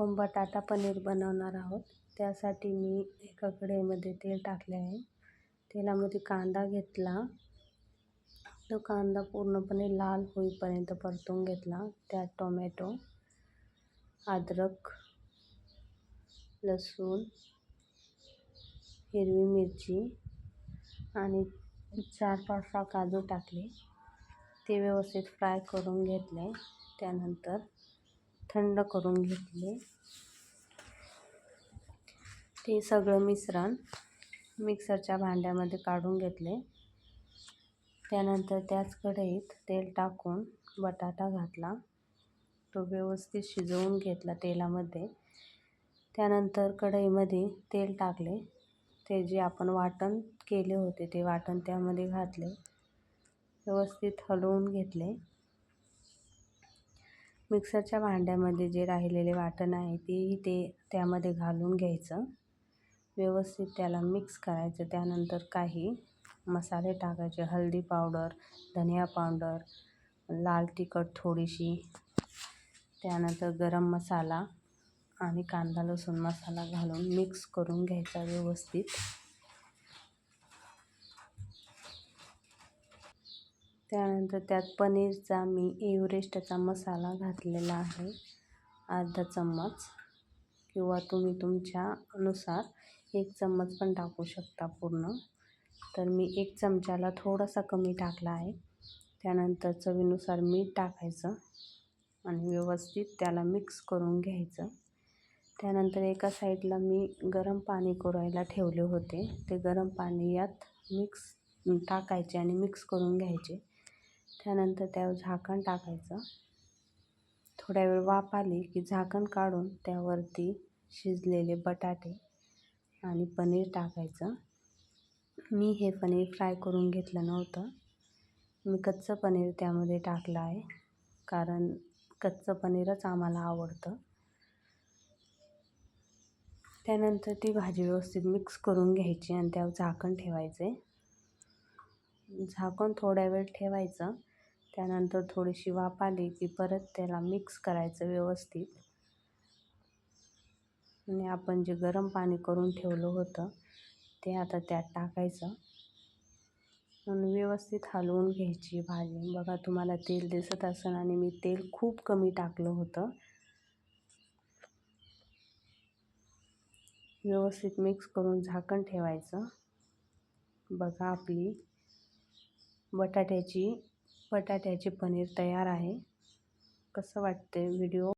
आपण बटाटा पनीर बनवणार आहोत. त्यासाठी मी एका कढईमध्ये तेल टाकले आहे. तेलामध्ये कांदा घेतला. तो कांदा पूर्णपणे लाल होईपर्यंत परतून घेतला. त्यात टोमॅटो अद्रक लसूण हिरवी मिरची आणि चार पाच सहा काजू टाकले. ते व्यवस्थित फ्राय करून घेतले. त्यानंतर थंड करून घेतले. ते सगळं मिश्रण मिक्सरच्या भांड्यामध्ये काढून घेतले. त्यानंतर त्याच कढईत तेल टाकून बटाटा घातला. तो व्यवस्थित शिजवून घेतला तेलामध्ये. त्यानंतर कढईमध्ये तेल टाकले. ते जे आपण वाटण केले होते ते वाटण त्यामध्ये घातले. व्यवस्थित हलवून घेतले. मिक्सरच्या भांड्यामध्ये जे राहिलेले वाटण आहे तेही ते त्यामध्ये घालून घ्यायचं. व्यवस्थित त्याला मिक्स करायचं. त्यानंतर काही मसाले टाकायचे. हळदी पावडर धनिया पावडर लाल तिखट थोडीशी त्यानंतर गरम मसाला आणि कांदा लसूण मसाला घालून मिक्स करून घ्यायचा व्यवस्थित. त्यानंतर त्यात पनीरचा मी एव्हरेस्टचा मसाला घातलेला आहे. अर्धा चम्मच किंवा तुम्ही तुमच्यानुसार एक चम्मच पण टाकू शकता पूर्ण. तर मी एक चमच्याला थोडासा कमी टाकला आहे. त्यानंतर चवीनुसार मीठ टाकायचं आणि व्यवस्थित त्याला मिक्स करून घ्यायचं. त्यानंतर एका साईडला मी गरम पाणी करायला ठेवले होते. ते गरम पाणी यात मिक्स टाकायचे आणि मिक्स करून घ्यायचे. त्यानंतर त्यावर झाकण टाकायचं. थोड्या वेळ वाफ आली की झाकण काढून त्यावरती शिजलेले बटाटे आणि पनीर टाकायचं. मी हे पनीर फ्राय करून घेतलं नव्हतं. मी कच्चं पनीर त्यामध्ये टाकलं आहे कारण कच्चं पनीरच आम्हाला आवडतं. त्यानंतर ती भाजी व्यवस्थित मिक्स करून घ्यायची आणि त्यावर झाकण ठेवायचे. झाकण थोड्या वेळ ठेवायचं. त्यानंतर थोडीशी वाफ आली की परत त्याला मिक्स करायचं व्यवस्थित. आणि आपण जे गरम पाणी करून ठेवलं होतं ते आता त्यात टाकायचं. आणि व्यवस्थित हलवून घ्यायची भाजी. बघा तुम्हाला तेल दिसत असेल आणि मी तेल खूप कमी टाकलं होतं. व्यवस्थित मिक्स करून झाकण ठेवायचं. बघा आपली बटाट्याची बटाट्याचे पनीर तयार आहे. कसं वाटते व्हिडिओ